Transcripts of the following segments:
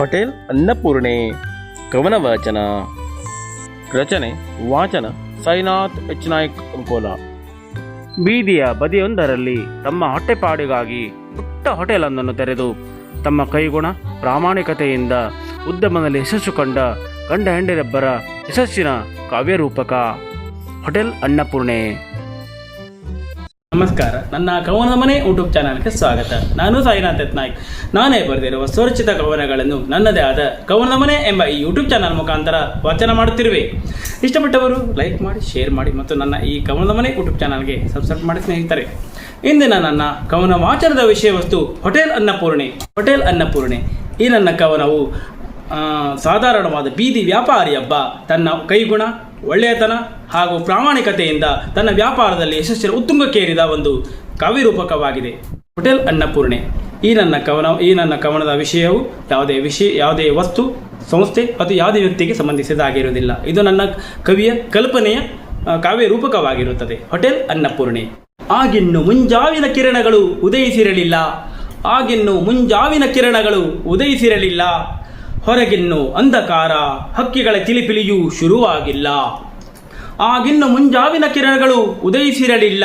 Hotel ಅನ್ನಪೂರ್ಣೆ ಕವನ ವಾಚನ ರಚನೆ, ವಾಚನ ಸೈನಾಥ್ ಎಚ್ ನಾಯ್ಕ್ ಅಂಕೋಲ ಬೀದಿಯ ಬದಿಯೊಂದರಲ್ಲಿ ತಮ್ಮ ಹೊಟ್ಟೆಪಾಡಿಗಾಗಿ ಪುಟ್ಟ ಹೋಟೆಲೊಂದನ್ನು ತೆರೆದು ತಮ್ಮ ಕೈಗುಣ, ಪ್ರಾಮಾಣಿಕತೆಯಿಂದ ಉದ್ಯಮದಲ್ಲಿ ಯಶಸ್ಸು ಕಂಡ ಗಂಡ ಹೆಂಡರಿಬ್ಬರ ಯಶಸ್ಸಿನ ಕಾವ್ಯರೂಪಕ ಹೋಟೆಲ್ ಅನ್ನಪೂರ್ಣೆ. ನಮಸ್ಕಾರ. ನನ್ನ ಕವನದ ಮನೆ ಯೂಟ್ಯೂಬ್ ಚಾನಲ್ಗೆ ಸ್ವಾಗತ. ನಾನು ಸಾಯಿನಾಥ್ ನಾಯ್ಕ್ ನಾನೇ ಬರೆದಿರುವ ಸ್ವರಚಿತ ಕವನಗಳನ್ನು ನನ್ನದೇ ಆದ ಕವನದ ಮನೆ ಎಂಬ ಈ ಯೂಟ್ಯೂಬ್ ಚಾನಲ್ ಮುಖಾಂತರ ವಾಚನ ಮಾಡುತ್ತಿರುವೆ. ಇಷ್ಟಪಟ್ಟವರು ಲೈಕ್ ಮಾಡಿ, ಶೇರ್ ಮಾಡಿ ಮತ್ತು ನನ್ನ ಈ ಕವನದ ಮನೆ ಯೂಟ್ಯೂಬ್ ಚಾನಲ್ಗೆ ಸಬ್ಸ್ಕ್ರೈಬ್ ಮಾಡಿ ಸ್ನೇಹಿತರೆ. ಇಂದಿನ ನನ್ನ ಕವನ ವಾಚನದ ವಿಷಯ ವಸ್ತು ಹೋಟೆಲ್ ಅನ್ನಪೂರ್ಣೆ. ಹೋಟೆಲ್ ಅನ್ನಪೂರ್ಣೆ. ಈ ನನ್ನ ಕವನವು ಸಾಧಾರಣವಾದ ಬೀದಿ ವ್ಯಾಪಾರಿಯೊಬ್ಬ ತನ್ನ ಕೈಗುಣ, ಒಳ್ಳೆಯತನ ಹಾಗೂ ಪ್ರಾಮಾಣಿಕತೆಯಿಂದ ತನ್ನ ವ್ಯಾಪಾರದಲ್ಲಿ ಯಶಸ್ಸಿನ ಉತ್ತುಂಗಕ್ಕೇರಿದ ಒಂದು ಕಾವ್ಯರೂಪಕವಾಗಿದೆ ಹೋಟೆಲ್ ಅನ್ನಪೂರ್ಣೆ. ಈ ನನ್ನ ಕವನ, ಈ ನನ್ನ ಕವನದ ವಿಷಯವು ಯಾವುದೇ ವಿಷಯ, ಯಾವುದೇ ವಸ್ತು, ಸಂಸ್ಥೆ ಅಥವಾ ಯಾವುದೇ ವ್ಯಕ್ತಿಗೆ ಸಂಬಂಧಿಸಿದಾಗಿರುವುದಿಲ್ಲ ಇದು ನನ್ನ ಕವಿಯ ಕಲ್ಪನೆಯ ಕಾವ್ಯರೂಪಕವಾಗಿರುತ್ತದೆ. ಕಾವ್ಯ ರೂಪಕವಾಗಿರುತ್ತದೆ ಹೋಟೆಲ್ ಅನ್ನಪೂರ್ಣೆ. ಆಗಿನ್ನು ಮುಂಜಾವಿನ ಕಿರಣಗಳು ಉದಯಿಸಿರಲಿಲ್ಲ. ಆಗಿನ್ನು ಮುಂಜಾವಿನ ಕಿರಣಗಳು ಉದಯಿಸಿರಲಿಲ್ಲ. ಹೊರಗಿನ್ನು ಅಂಧಕಾರ ಹಕ್ಕಿಗಳ ಚಿಲಿಪಿಲಿಯೂ ಶುರುವಾಗಿಲ್ಲ. ಆಗಿನ್ನು ಮುಂಜಾವಿನ ಕಿರಣಗಳು ಉದಯಿಸಿರಲಿಲ್ಲ.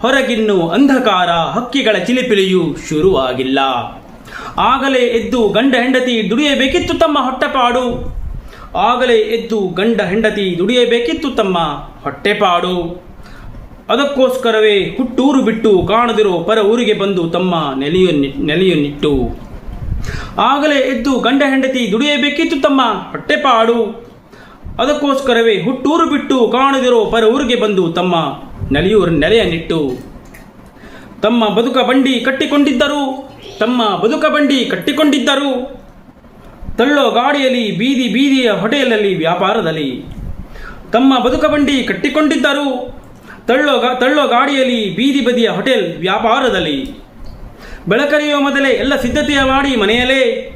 ಹೊರಗಿನ್ನು ಅಂಧಕಾರ ಹಕ್ಕಿಗಳ ಚಿಲಿಪಿಲಿಯೂ ಶುರುವಾಗಿಲ್ಲ. ಆಗಲೇ ಎದ್ದು ಗಂಡ ಹೆಂಡತಿ ದುಡಿಯಬೇಕಿತ್ತು ತಮ್ಮ ಹೊಟ್ಟೆಪಾಡು. ಆಗಲೇ ಎದ್ದು ಗಂಡ ಹೆಂಡತಿ ದುಡಿಯಬೇಕಿತ್ತು ತಮ್ಮ ಹೊಟ್ಟೆಪಾಡು. ಅದಕ್ಕೋಸ್ಕರವೇ ಹುಟ್ಟೂರು ಬಿಟ್ಟು ಕಾಣದಿರೋ ಪರ ಊರಿಗೆ ಬಂದು ತಮ್ಮ ನೆಲೆಯನ್ನಿ, ನೆಲೆಯನ್ನಿಟ್ಟು. ಆಗಲೇ ಎದ್ದು ಗಂಡ ಹೆಂಡತಿ ದುಡಿಯಬೇಕಿತ್ತು ತಮ್ಮ ಹೊಟ್ಟೆಪಾಡು. ಅದಕ್ಕೋಸ್ಕರವೇ ಹುಟ್ಟೂರು ಬಿಟ್ಟು ಕಾಣದಿರೋ ಪರ ಊರಿಗೆ ಬಂದು ತಮ್ಮ ನೆಲೆಯೂರು ನೆಲೆಯನ್ನಿಟ್ಟು. ತಮ್ಮ ಬದುಕ ಬಂಡಿ ಕಟ್ಟಿಕೊಂಡಿದ್ದರು, ತಮ್ಮ ಬದುಕ ಬಂಡಿ ಕಟ್ಟಿಕೊಂಡಿದ್ದರು. ತಳ್ಳೋ ಗಾಡಿಯಲ್ಲಿ ಬೀದಿ ಬೀದಿಯ ಹೋಟೆಲಲ್ಲಿ ವ್ಯಾಪಾರದಲ್ಲಿ. ತಮ್ಮ ಬದುಕ ಬಂಡಿ ಕಟ್ಟಿಕೊಂಡಿದ್ದರು, ತಳ್ಳೋ ಗಾ, ತಳ್ಳೋ ಗಾಡಿಯಲ್ಲಿ ಬೀದಿ ಬದಿಯ ಹೋಟೆಲ್ ವ್ಯಾಪಾರದಲ್ಲಿ. ಬೆಳಕರಿಯುವ ಮೊದಲೇ ಎಲ್ಲ ಸಿದ್ಧತೆಯ ಮಾಡಿ ಮನೆಯಲ್ಲೇ.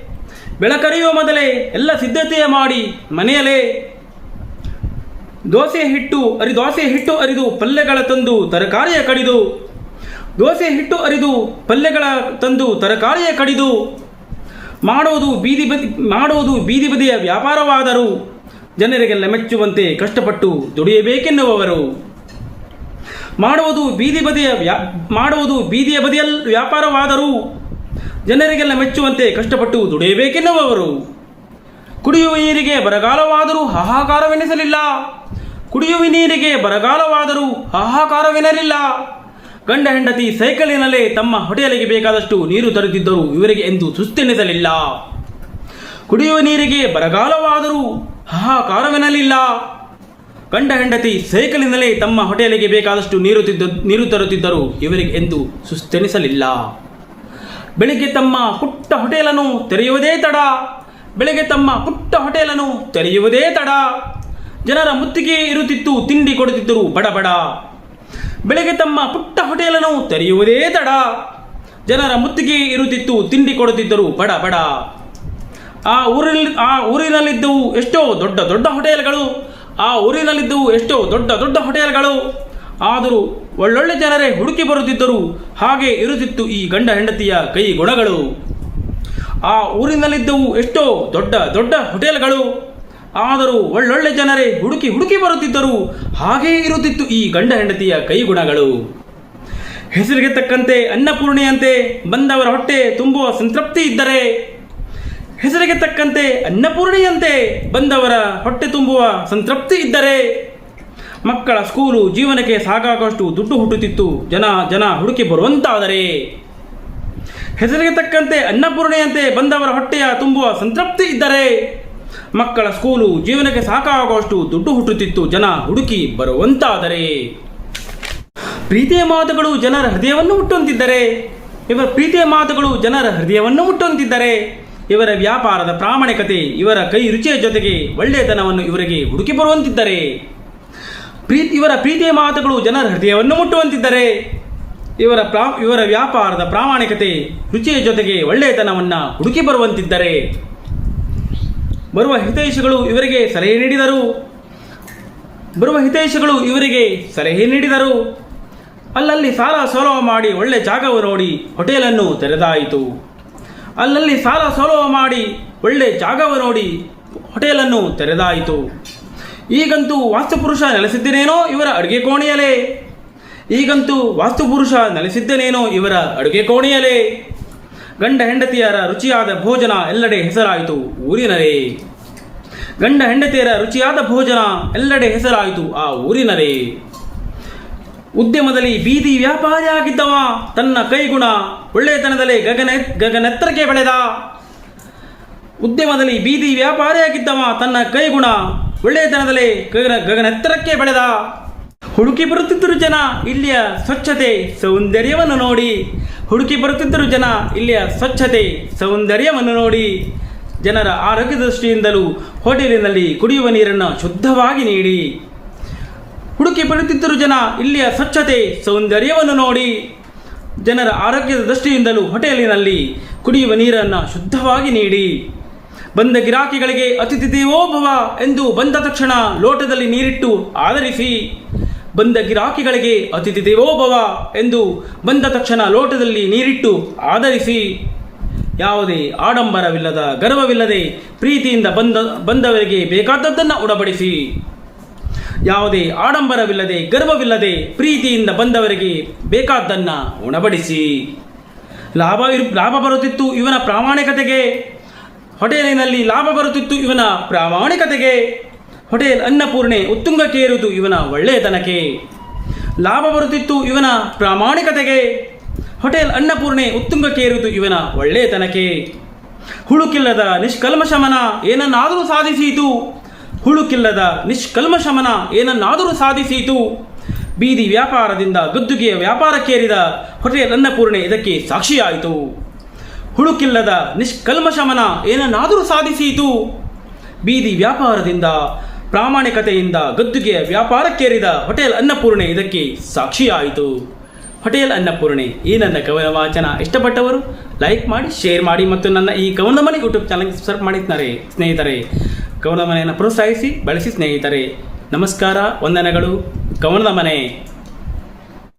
ಬೆಳಕರಿಯುವ ಮೊದಲೇ ಎಲ್ಲ ಸಿದ್ಧತೆಯ ಮಾಡಿ ಮನೆಯಲ್ಲೇ. ದೋಸೆ ಹಿಟ್ಟು ಅರಿ ದೋಸೆ ಹಿಟ್ಟು ಅರಿದು ಪಲ್ಯಗಳ ತಂದು ತರಕಾರಿಯ ಕಡಿದು. ದೋಸೆ ಹಿಟ್ಟು ಅರಿದು ಪಲ್ಯಗಳ ತಂದು ತರಕಾರಿಯ ಕಡಿದು. ಮಾಡುವುದು ಬೀದಿ ಬದಿ ಮಾಡುವುದು ಬೀದಿ ಬದಿಯ ವ್ಯಾಪಾರವಾದರೂ ಜನರಿಗೆಲ್ಲ ಮೆಚ್ಚುವಂತೆ ಕಷ್ಟಪಟ್ಟು ದುಡಿಯಬೇಕೆನ್ನುವವರು. ಮಾಡುವುದು ಬೀದಿ ಬದಿಯ ವ್ಯಾ ಮಾಡುವುದು ಬೀದಿಯ ಬದಿಯಲ್ಲಿ ವ್ಯಾಪಾರವಾದರೂ ಜನರಿಗೆಲ್ಲ ಮೆಚ್ಚುವಂತೆ ಕಷ್ಟಪಟ್ಟು ದುಡಿಯಬೇಕೆನ್ನುವವರು. ಕುಡಿಯುವ ನೀರಿಗೆ ಬರಗಾಲವಾದರೂ ಹಾಹಾಕಾರವೆನಿಸಲಿಲ್ಲ. ಕುಡಿಯುವ ನೀರಿಗೆ ಬರಗಾಲವಾದರೂ ಹಾಹಾಕಾರವೆನಲಿಲ್ಲ ಗಂಡ ಹೆಂಡತಿ ಸೈಕಲಿನಲ್ಲೇ ತಮ್ಮ ಹೊಟೆಯಲಿಗೆ ಬೇಕಾದಷ್ಟು ನೀರು ತರುತ್ತಿದ್ದರು ಇವರಿಗೆ ಎಂದು ಸುಸ್ತೆನಿಸಲಿಲ್ಲ ಕುಡಿಯುವ ನೀರಿಗೆ ಬರಗಾಲವಾದರೂ ಹಾಹಾಕಾರವೆನಲಿಲ್ಲ. ಗಂಡ ಹೆಂಡತಿ ಸೈಕಲಿನಲ್ಲೇ ತಮ್ಮ ಹೋಟೆಲಿಗೆ ಬೇಕಾದಷ್ಟು ನೀರು ತಿದ್ದ ನೀರು ತರುತ್ತಿದ್ದರು. ಇವರಿಗೆ ಎಂದು ಸುಸ್ತೆನಿಸಲಿಲ್ಲ. ಬೆಳಿಗ್ಗೆ ತಮ್ಮ ಪುಟ್ಟ ಹೋಟೆಲನ್ನು ತೆರೆಯುವುದೇ ತಡ. ಬೆಳಿಗ್ಗೆ ತಮ್ಮ ಪುಟ್ಟ ಹೋಟೆಲನ್ನು ತೆರೆಯುವುದೇ ತಡ. ಜನರ ಮುತ್ತಿಗೆ ಇರುತ್ತಿತ್ತು, ತಿಂಡಿ ಕೊಡುತ್ತಿದ್ದರು, ಬಡ ಬಡ. ಬೆಳಿಗ್ಗೆ ತಮ್ಮ ಪುಟ್ಟ ಹೋಟೆಲನ್ನು ತೆರೆಯುವುದೇ ತಡ. ಜನರ ಮುತ್ತಿಗೆ ಇರುತ್ತಿತ್ತು, ತಿಂಡಿ ಕೊಡುತ್ತಿದ್ದರು, ಬಡ ಬಡ. ಆ ಊರಿನಲ್ಲಿ ಆ ಊರಿನಲ್ಲಿದ್ದವು ಎಷ್ಟೋ ದೊಡ್ಡ ದೊಡ್ಡ ಹೋಟೆಲ್ಗಳು ಆ ಊರಿನಲ್ಲಿದ್ದವು ಎಷ್ಟೋ ದೊಡ್ಡ ದೊಡ್ಡ ಹೋಟೆಲ್ಗಳು. ಆದರೂ ಒಳ್ಳೊಳ್ಳೆ ಜನರೇ ಹುಡುಕಿ ಬರುತ್ತಿದ್ದರು. ಹಾಗೆ ಇರುತ್ತಿತ್ತು ಈ ಗಂಡ ಹೆಂಡತಿಯ ಕೈ ಗುಣಗಳು. ಆ ಊರಿನಲ್ಲಿದ್ದವು ಎಷ್ಟೋ ದೊಡ್ಡ ದೊಡ್ಡ ಹೋಟೆಲ್ಗಳು. ಆದರೂ ಒಳ್ಳೊಳ್ಳೆ ಜನರೇ ಹುಡುಕಿ ಹುಡುಕಿ ಬರುತ್ತಿದ್ದರು. ಹಾಗೇ ಇರುತ್ತಿತ್ತು ಈ ಗಂಡ ಹೆಂಡತಿಯ ಕೈ ಗುಣಗಳು. ಹೆಸರಿಗೆ ತಕ್ಕಂತೆ ಅನ್ನಪೂರ್ಣೆಯಂತೆ ಬಂದವರ ಹೊಟ್ಟೆ ತುಂಬುವ ಸಂತೃಪ್ತಿ ಇದ್ದರೆ ಹೆಸರಿಗೆ ತಕ್ಕಂತೆ ಅನ್ನಪೂರ್ಣೆಯಂತೆ ಬಂದವರ ಹೊಟ್ಟೆ ತುಂಬುವ ಸಂತೃಪ್ತಿ ಇದ್ದರೆ ಮಕ್ಕಳ ಸ್ಕೂಲು ಜೀವನಕ್ಕೆ ಸಾಕಾಗುವಷ್ಟು ದುಡ್ಡು ಹುಟ್ಟುತ್ತಿತ್ತು. ಜನ ಜನ ಹುಡುಕಿ ಬರುವಂತಾದರೆ. ಹೆಸರಿಗೆ ತಕ್ಕಂತೆ ಅನ್ನಪೂರ್ಣೆಯಂತೆ ಬಂದವರ ಹೊಟ್ಟೆಯ ತುಂಬುವ ಸಂತೃಪ್ತಿ ಇದ್ದರೆ ಮಕ್ಕಳ ಸ್ಕೂಲು ಜೀವನಕ್ಕೆ ಸಾಕಾಗುವಷ್ಟು ದುಡ್ಡು ಹುಟ್ಟುತ್ತಿತ್ತು. ಜನ ಹುಡುಕಿ ಬರುವಂತಾದರೆ. ಪ್ರೀತಿಯ ಮಾತುಗಳು ಜನರ ಹೃದಯವನ್ನು ಮುಟ್ಟುವಂತಿದ್ದರೆ. ಇವರ ಪ್ರೀತಿಯ ಮಾತುಗಳು ಜನರ ಹೃದಯವನ್ನು ಮುಟ್ಟುವಂತಿದ್ದರೆ. ಇವರ ವ್ಯಾಪಾರದ ಪ್ರಾಮಾಣಿಕತೆ, ಇವರ ಕೈ ರುಚಿಯ ಜೊತೆಗೆ ಒಳ್ಳೆಯತನವನ್ನು ಇವರಿಗೆ ಹುಡುಕಿ ಬರುವಂತಿದ್ದರೆ, ಪ್ರೀತಿ, ಇವರ ಪ್ರೀತಿಯ ಮಾತುಗಳು ಜನರ ಹೃದಯವನ್ನು ಮುಟ್ಟುವಂತಿದ್ದರೆ, ಇವರ ಪ್ರಾ, ಇವರ ವ್ಯಾಪಾರದ ಪ್ರಾಮಾಣಿಕತೆ ರುಚಿಯ ಜೊತೆಗೆ ಒಳ್ಳೆಯತನವನ್ನು ಹುಡುಕಿ ಬರುವಂತಿದ್ದರೆ, ಬರುವ ಹಿತೈಷಿಗಳು ಇವರಿಗೆ ಸಲಹೆ ನೀಡಿದರು. ಬರುವ ಹಿತೈಷಿಗಳು ಇವರಿಗೆ ಸಲಹೆ ನೀಡಿದರು. ಅಲ್ಲಲ್ಲಿ ಸಾಲ ಸೋಲವ ಮಾಡಿ ಒಳ್ಳೆ ಜಾಗವು ನೋಡಿ ಹೋಟೆಲನ್ನು ತೆರೆದಾಯಿತು. ಅಲ್ಲಲ್ಲಿ ಸಾಲ ಸೋಲೋ ಮಾಡಿ ಒಳ್ಳೆ ಜಾಗವ ನೋಡಿ ಹೋಟೆಲನ್ನು ತೆರೆದಾಯಿತು. ಈಗಂತೂ ವಾಸ್ತುಪುರುಷ ನೆಲೆಸಿದ್ದನೇನೋ ಇವರ ಅಡುಗೆ ಕೋಣೆಯಲೇ ಈಗಂತೂ ವಾಸ್ತುಪುರುಷ ನೆಲೆಸಿದ್ದನೇನೋ ಇವರ ಅಡುಗೆ ಕೋಣೆಯಲೇ ಗಂಡ ಹೆಂಡತಿಯರ ರುಚಿಯಾದ ಭೋಜನ ಎಲ್ಲೆಡೆ ಹೆಸರಾಯಿತು ಊರಿನರೇ ಗಂಡ ಹೆಂಡತಿಯರ ರುಚಿಯಾದ ಭೋಜನ ಎಲ್ಲೆಡೆ ಹೆಸರಾಯಿತು ಆ ಊರಿನರೇ ಉದ್ಯಮದಲ್ಲಿ ಬೀದಿ ವ್ಯಾಪಾರಿ ಆಗಿದ್ದವ. ತನ್ನ ಕೈಗುಣ ಒಳ್ಳೆಯತನದಲ್ಲಿ ಗಗನ ಗಗನೆತ್ತರಕ್ಕೆ ಬೆಳೆದ. ಉದ್ಯಮದಲ್ಲಿ ಬೀದಿ ವ್ಯಾಪಾರಿಯಾಗಿದ್ದವ ತನ್ನ ಕೈಗುಣ ಒಳ್ಳೆಯತನದಲ್ಲಿ ಗಗನ ಗಗನೆತ್ತರಕ್ಕೆ ಬೆಳೆದ. ಹುಡುಕಿ ಬರುತ್ತಿದ್ದರು ಜನ ಇಲ್ಲಿಯ ಸ್ವಚ್ಛತೆ ಸೌಂದರ್ಯವನ್ನು ನೋಡಿ. ಹುಡುಕಿ ಬರುತ್ತಿದ್ದರು ಜನ ಇಲ್ಲಿಯ ಸ್ವಚ್ಛತೆ ಸೌಂದರ್ಯವನ್ನು ನೋಡಿ. ಜನರ ಆರೋಗ್ಯ ದೃಷ್ಟಿಯಿಂದಲೂ ಹೋಟೆಲಿನಲ್ಲಿ ಕುಡಿಯುವ ನೀರನ್ನು ಶುದ್ಧವಾಗಿ ನೀಡಿ. ಹುಡುಕಿ ಬರುತ್ತಿದ್ದರು ಜನ. ಇಲ್ಲಿಯ ಸ್ವಚ್ಛತೆ, ಸೌಂದರ್ಯವನ್ನು ನೋಡಿ ಜನರ ಆರೋಗ್ಯದ ದೃಷ್ಟಿಯಿಂದಲೂ ಹೋಟೆಲಿನಲ್ಲಿ ಕುಡಿಯುವ ನೀರನ್ನು ಶುದ್ಧವಾಗಿ ನೀಡಿ. ಬಂದ ಗಿರಾಕಿಗಳಿಗೆ ಅತಿಥಿ ದೇವೋಭವ ಎಂದು ಬಂದ ತಕ್ಷಣ ಲೋಟದಲ್ಲಿ ನೀರಿಟ್ಟು ಆಧರಿಸಿ ಬಂದ ಗಿರಾಕಿಗಳಿಗೆ ಅತಿಥಿ ದೇವೋಭವ ಎಂದು ಬಂದ ತಕ್ಷಣ ಲೋಟದಲ್ಲಿ ನೀರಿಟ್ಟು ಆಧರಿಸಿ. ಯಾವುದೇ ಆಡಂಬರವಿಲ್ಲದ ಗರ್ವವಿಲ್ಲದೆ ಪ್ರೀತಿಯಿಂದ ಬಂದ, ಬಂದವರಿಗೆ ಬೇಕಾದದ್ದನ್ನು ಉಡಬಡಿಸಿ. ಯಾವುದೇ ಆಡಂಬರವಿಲ್ಲದೆ, ಗರ್ವವಿಲ್ಲದೆ ಪ್ರೀತಿಯಿಂದ ಬಂದವರಿಗೆ ಬೇಕಾದ್ದನ್ನು ಉಣಬಡಿಸಿ. ಲಾಭ ಲಾಭ ಬರುತ್ತಿತ್ತು ಇವನ ಪ್ರಾಮಾಣಿಕತೆಗೆ. ಹೋಟೆಲಿನಲ್ಲಿ ಲಾಭ ಬರುತ್ತಿತ್ತು ಇವನ ಪ್ರಾಮಾಣಿಕತೆಗೆ. ಹೋಟೆಲ್ ಅನ್ನಪೂರ್ಣೆ ಉತ್ತುಂಗಕ್ಕೇರುವುದು ಇವನ ಒಳ್ಳೆಯತನಕ್ಕೆ. ಲಾಭ ಬರುತ್ತಿತ್ತು ಇವನ ಪ್ರಾಮಾಣಿಕತೆಗೆ. ಹೋಟೆಲ್ ಅನ್ನಪೂರ್ಣೆ ಉತ್ತುಂಗಕ್ಕೇರುವುದು ಇವನ ಒಳ್ಳೆಯತನಕ್ಕೆ. ಹುಳುಕಿಲ್ಲದ ನಿಷ್ಕಲ್ಮಶಮನ ಏನನ್ನಾದರೂ ಸಾಧಿಸೀತು. ಹುಳುಕಿಲ್ಲದ ನಿಷ್ಕಲ್ಮಶಮನ ಏನನ್ನಾದರೂ ಸಾಧಿಸಿತು. ಬೀದಿ ವ್ಯಾಪಾರದಿಂದ ಗದ್ದುಗೆಯ ವ್ಯಾಪಾರಕ್ಕೇರಿದ ಹೋಟೆಲ್ ಅನ್ನಪೂರ್ಣೆ ಇದಕ್ಕೆ ಸಾಕ್ಷಿಯಾಯಿತು. ಹುಳುಕಿಲ್ಲದ ನಿಷ್ಕಲ್ಮಶಮನ ಏನನ್ನಾದರೂ ಸಾಧಿಸಿತು. ಬೀದಿ ವ್ಯಾಪಾರದಿಂದ, ಪ್ರಾಮಾಣಿಕತೆಯಿಂದ ಗದ್ದುಗೆಯ ವ್ಯಾಪಾರಕ್ಕೇರಿದ ಹೋಟೆಲ್ ಅನ್ನಪೂರ್ಣೆ ಇದಕ್ಕೆ ಸಾಕ್ಷಿಯಾಯಿತು. ಹೋಟೆಲ್ ಅನ್ನಪೂರ್ಣೆ, ಈ ನನ್ನ ಕವನ ವಾಚನ ಇಷ್ಟಪಟ್ಟವರು ಲೈಕ್ ಮಾಡಿ, ಶೇರ್ ಮಾಡಿ ಮತ್ತು ನನ್ನ ಈ ಕವನ ಮನೆ ಯೂಟ್ಯೂಬ್ ಚಾನಲ್ಗೆ ಸಬ್ಸ್ಕ್ರೈಬ್ ಮಾಡಿದ್ದಾರೆ ಸ್ನೇಹಿತರೆ ಕವನ ಮನೆಯನ್ನು ಪ್ರೋತ್ಸಾಹಿಸಿ ಬಳಸಿ ಸ್ನೇಹಿತರೆ. ನಮಸ್ಕಾರ ವಂದನೆಗಳು. ಕವನದ ಮನೆ.